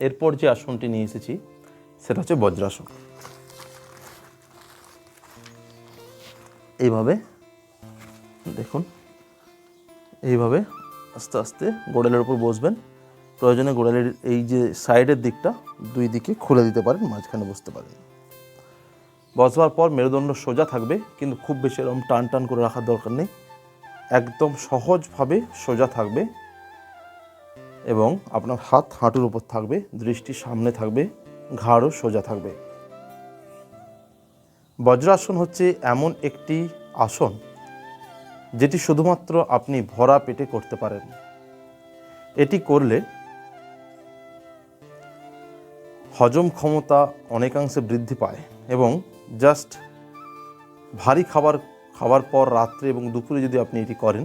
এরপর যে আসনটি নিয়ে এসেছি, সেটা হচ্ছে বজ্রাসন। এইভাবে দেখুন, এইভাবে আস্তে আস্তে গোড়ালের উপর বসবেন। প্রয়োজনে গোড়ালের এই যে সাইডের দিকটা দুই দিকে খুলে দিতে পারেন, মাঝখানে বসতে পারেন। বসবার পর মেরুদণ্ড সোজা থাকবে, কিন্তু খুব বেশি এরকম টান টান করে রাখার দরকার নেই। একদম সহজভাবে সোজা থাকবে। এবং আপনার হাত হাঁটুর উপর থাকবে, দৃষ্টি সামনে থাকবে, ঘাড়ও সোজা থাকবে। বজ্রাসন হচ্ছে এমন একটি আসন যেটি শুধুমাত্র আপনি ভরা পেটে করতে পারেন। এটি করলে হজম ক্ষমতা অনেকাংশে বৃদ্ধি পায় এবং জাস্ট ভারী খাবার খাওয়ার পর রাত্রে এবং দুপুরে যদি আপনি এটি করেন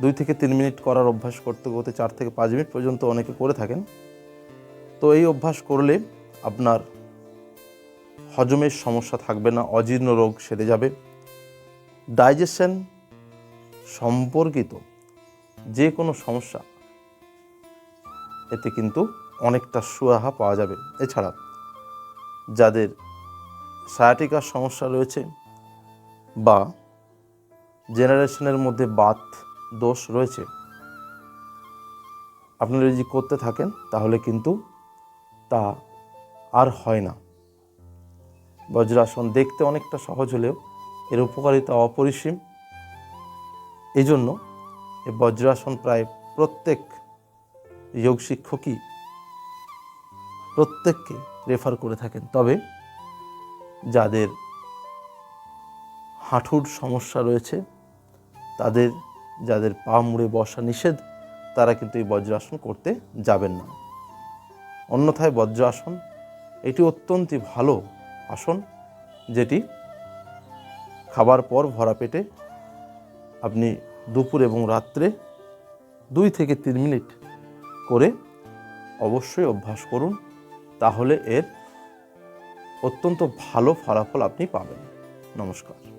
দুই থেকে তিন মিনিট করার অভ্যাস করতে করতে চার থেকে পাঁচ মিনিট পর্যন্ত অনেকে করে থাকেন। তো এই অভ্যাস করলে আপনার হজমের সমস্যা থাকবে না, অজীর্ণ রোগ সেরে যাবে। ডাইজেশন সম্পর্কিত যে কোনো সমস্যা, এতে কিন্তু অনেকটা সুরাহা পাওয়া যাবে। এছাড়া যাদের সায়াটিকার সমস্যা রয়েছে বা জেনারেশনের মধ্যে বাত দোষ রয়েছে। আপনারা যদি করতে থাকেন, তাহলে কিন্তু তা আর হয় না। বজ্রাসন দেখতে অনেকটা সহজ হলেও এর উপকারিতা অপরিসীম। এই জন্য এই বজ্রাসন প্রায় প্রত্যেক যোগ শিক্ষকই প্রত্যেককে রেফার করে থাকেন। তবে যাদের হাঁটুর সমস্যা রয়েছে, তাদের যাদের পা মুড়ে বসা নিষেধ, তারা কিন্তু এই বজ্রাসন করতে যাবেন না। অন্যথায় বজ্রাসন, এটি অত্যন্ত ভালো আসন, যেটি খাবার পর ভরা পেটে আপনি দুপুর এবং রাত্রে দুই থেকে তিন মিনিট করে অবশ্যই অভ্যাস করুন, তাহলে এর অত্যন্ত ভালো ফলাফল আপনি পাবেন। নমস্কার।